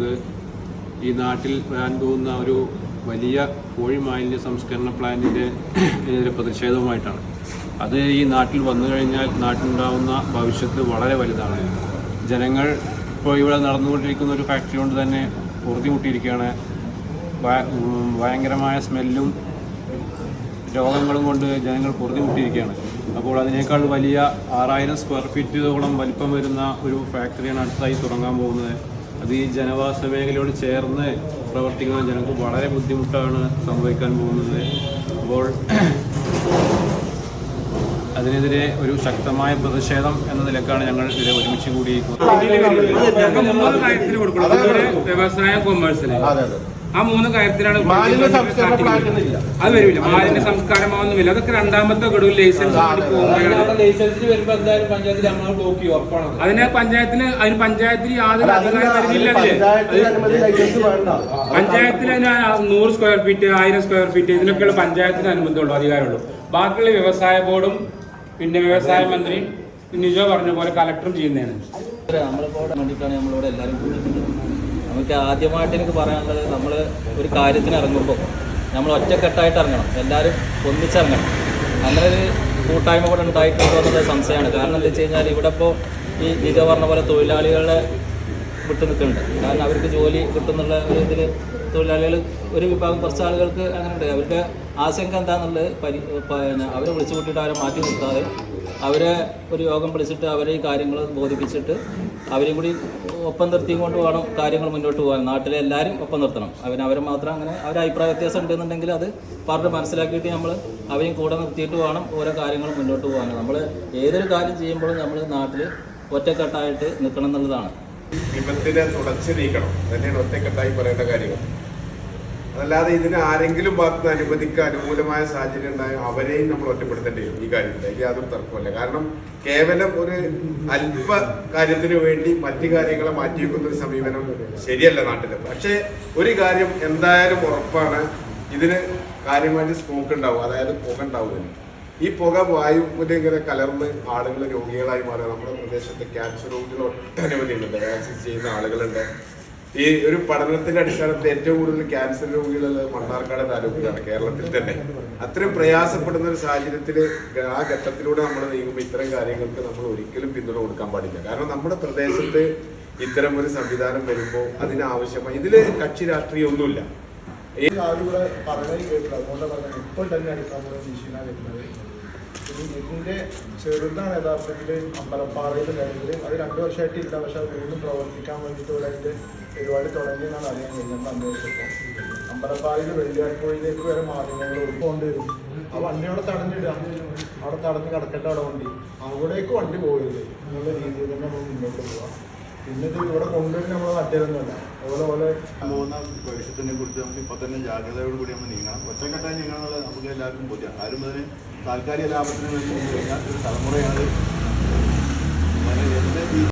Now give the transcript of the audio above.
പറയുന്നത് ഈ നാട്ടിൽ വരാൻ പോകുന്ന ഒരു വലിയ കോഴി മാലിന്യ സംസ്കരണ പ്ലാന്റിന്റെ എതിരെ പ്രതിഷേധവുമായിട്ടാണ്. അത് ഈ നാട്ടിൽ വന്നു കഴിഞ്ഞാൽ നാട്ടിലുണ്ടാവുന്ന ഭവിഷ്യത്ത് വളരെ വലുതാണ്. ജനങ്ങൾ ഇപ്പോൾ ഇവിടെ നടന്നുകൊണ്ടിരിക്കുന്ന ഒരു ഫാക്ടറി കൊണ്ട് തന്നെ പൊറുതിമുട്ടിയിരിക്കുകയാണ് ഭയ- ഉം, ഭയങ്കരമായ സ്മെല്ലും രോഗങ്ങളും കൊണ്ട് ജനങ്ങൾ പൊറുതിമുട്ടിയിരിക്കുകയാണ് അപ്പോൾ അതിനേക്കാൾ വലിയ ആറായിരം സ്ക്വയർ ഫീറ്റോളം വലിപ്പം വരുന്ന ഒരു ഫാക്ടറിയാണ് അടുത്തായി തുടങ്ങാൻ പോകുന്നത്. അത് ഈ ജനവാസ മേഖലയോട് ചേർന്ന് പ്രവർത്തിക്കുന്ന ജനങ്ങൾക്ക് വളരെ ബുദ്ധിമുട്ടാണ് സംഭവിക്കാൻ പോകുന്നത്. അപ്പോൾ അതിനെതിരെ ഒരു ശക്തമായ പ്രതിഷേധം എന്ന നിലക്കാണ് ഞങ്ങൾ ഇതിനെ ഒരുമിച്ച് കൂടിയിരിക്കുന്നത്. വ്യവസായ കൊമേഴ്സിന് അതെ അതെ. ആ മൂന്ന് കാര്യത്തിലാണ് അത് വരില്ല. മാലിന്യ സംസ്കാരമൊന്നുമില്ല അതൊക്കെ രണ്ടാമത്തെ ഗഡുവിൽ ലൈസൻസ് പഞ്ചായത്തിൽ അതിനെ പഞ്ചായത്തിന് അതിന് പഞ്ചായത്തിന് യാതൊരു അധികാരം തരുന്നില്ല പഞ്ചായത്തിൽ അനുമതി ലൈസൻസ് വേണ്ട. പഞ്ചായത്തിന് അതിന് നൂറ് സ്ക്വയർ ഫീറ്റ് ആയിരം സ്ക്വയർ ഫീറ്റ് ഇതിനൊക്കെയുള്ള പഞ്ചായത്തിന് അനുബന്ധമുള്ളൂ അധികാരമുള്ളൂ. ബാക്കിയുള്ള വ്യവസായ ബോർഡും പിന്നെ വ്യവസായ മന്ത്രി നിജോ പറഞ്ഞ പോലെ കലക്ടറും ചെയ്യുന്നതാണ്. നമ്മളിപ്പോൾ വേണ്ടിയിട്ടാണ് നമ്മളിവിടെ എല്ലാവരും നമുക്ക് ആദ്യമായിട്ട് എനിക്ക് പറയാനുള്ളത് നമ്മൾ ഒരു കാര്യത്തിന് ഇറങ്ങുമ്പോൾ നമ്മൾ ഒറ്റക്കെട്ടായിട്ട് ഇറങ്ങണം. എല്ലാവരും ഒന്നിച്ചിറങ്ങണം. അങ്ങനെ ഒരു കൂട്ടായ്മ കൂടെ ഉണ്ടായിട്ടുണ്ടോ എന്നുള്ള സംശയമാണ്. കാരണം എന്താ വെച്ച് കഴിഞ്ഞാൽ ഇവിടെ ഇപ്പോൾ ഈ നിക പറഞ്ഞ പോലെ തൊഴിലാളികളെ വിട്ടു നിൽക്കുന്നുണ്ട്. കാരണം അവർക്ക് ജോലി കിട്ടുന്നുള്ള ഒരു ഇതിൽ തൊഴിലാളികൾ ഒരു വിഭാഗം കുറച്ച് ആളുകൾക്ക് അങ്ങനെ ഉണ്ട് അവരുടെ ആശങ്ക എന്താണെന്നുള്ളത് പരി പിന്നെ അവരെ വിളിച്ചു കൂട്ടിയിട്ട് അവരെ മാറ്റി നിർത്താതെ അവരെ ഒരു യോഗം വിളിച്ചിട്ട് അവരെ ഈ കാര്യങ്ങൾ ബോധിപ്പിച്ചിട്ട് അവരെയും കൂടി ഒപ്പം നിർത്തിയും കൊണ്ട് വേണം കാര്യങ്ങൾ മുന്നോട്ട് പോകാൻ. നാട്ടിലെ എല്ലാവരും ഒപ്പം നിർത്തണം. അവന് അവരെ മാത്രം അങ്ങനെ അവരെ അഭിപ്രായ വ്യത്യാസം ഉണ്ടെന്നുണ്ടെങ്കിൽ അത് പറഞ്ഞ് മനസ്സിലാക്കിയിട്ട് നമ്മൾ അവരെയും കൂടെ നിർത്തിയിട്ട് വേണം ഓരോ കാര്യങ്ങൾ മുന്നോട്ട് പോകാൻ. നമ്മൾ ഏതൊരു കാര്യം ചെയ്യുമ്പോഴും നമ്മൾ നാട്ടിൽ ഒറ്റക്കെട്ടായിട്ട് നിൽക്കണം എന്നുള്ളതാണ്. തുടച്ചു നീക്കണം തന്നെയാണ് ഒറ്റക്കെട്ടായി പറയേണ്ട കാര്യങ്ങൾ. അതല്ലാതെ ഇതിന് ആരെങ്കിലും ഭാഗത്ത് അനുവദിക്കാൻ അനുകൂലമായ സാഹചര്യം ഉണ്ടായ അവരെയും നമ്മൾ ഒറ്റപ്പെടുത്തേണ്ടി വരും. ഈ കാര്യത്തിൽ. അതിൽ യാതൊരു തർക്കമല്ല കാരണം കേവലം ഒരു അല്പ കാര്യത്തിന് വേണ്ടി മറ്റു കാര്യങ്ങളെ മാറ്റിവെക്കുന്ന ഒരു സമീപനം ശരിയല്ല നാട്ടിൽ പക്ഷേ ഒരു കാര്യം എന്തായാലും ഉറപ്പാണ്. ഇതിന് കാര്യമായിട്ട് സ്മോക്ക് ഉണ്ടാവും. അതായത് പുക ഉണ്ടാവും ഈ പുക വായുവിൽ ഇങ്ങനെ കലർന്ന് ആളുകൾ രോഗികളായി മാറുക. നമ്മുടെ പ്രദേശത്ത് ക്യാൻസർ രോഗികൾ ഒട്ടനവധി ഉണ്ട്. ഡയാലിസിസ് ചെയ്യുന്ന ആളുകളുണ്ട്. ഈ ഒരു പഠനത്തിന്റെ അടിസ്ഥാനത്തിൽ ഏറ്റവും കൂടുതൽ ക്യാൻസർ രോഗികളുള്ളത് മണ്ണാർക്കാട് താലൂക്കിലാണ് കേരളത്തിൽ തന്നെ. അത്രയും പ്രയാസപ്പെടുന്ന ഒരു സാഹചര്യത്തിൽ ആ ഘട്ടത്തിലൂടെ നമ്മൾ നീങ്ങുമ്പോൾ ഇത്തരം കാര്യങ്ങൾക്ക് നമ്മൾ ഒരിക്കലും പിന്തുണ കൊടുക്കാൻ പാടില്ല. കാരണം നമ്മുടെ പ്രദേശത്ത് ഇത്തരം ഒരു സംവിധാനം വരുമ്പോൾ അതിനാവശ്യമായി ഇതിൽ കക്ഷി രാഷ്ട്രീയമൊന്നുമില്ല. ഈ ആളുകളെ പറഞ്ഞു ഇതിന്റെ ചെറുതാണ് യഥാർത്ഥത്തിൽ അമ്പലപ്പാറയിൽ കഴിഞ്ഞത് അത് രണ്ടു വർഷമായിട്ട് ഇല്ല. പക്ഷെ അത് വീണ്ടും പ്രവർത്തിക്കാൻ വേണ്ടിയിട്ട് ഇവിടെ അതിന്റെ പരിപാടി തുടങ്ങിയെന്നാണ് അറിയാൻ കഴിഞ്ഞത് അന്വേഷിച്ചപ്പോൾ അമ്പലപ്പാറയിൽ വെള്ളിയാഴ്ചയിലേക്ക് വരെ മാലിന്യങ്ങൾ വരും ആ വണ്ടി അവിടെ തടഞ്ഞിടുക. അവിടെ തടഞ്ഞ് കിടക്കട്ടെ അവിടെ വണ്ടി. അവിടേക്ക് വണ്ടി പോകരുത് എന്നുള്ള രീതിയിൽ തന്നെ നമ്മൾ മുന്നോട്ട് പോവാം. പിന്നെ ഇത് ഇവിടെ കൊണ്ടുവരുന്ന നമ്മളെ നട്ടിരുന്നില്ല അതുപോലെ പോലെ പോകുന്ന ഭവിഷ്യത്തിനെ കുറിച്ച് നമുക്ക് ഇപ്പൊ തന്നെ ജാഗ്രതയോട് കൂടി നമ്മൾ നീങ്ങണം. ഒറ്റക്കെട്ടായി നീങ്ങണം എന്നുള്ളത് നമുക്ക് എല്ലാവർക്കും ബോധ്യം ആരും അതിന് താൽക്കാലിക ലാഭത്തിന് വേണ്ടി കഴിഞ്ഞാൽ ഒരു തലമുറയാണ്.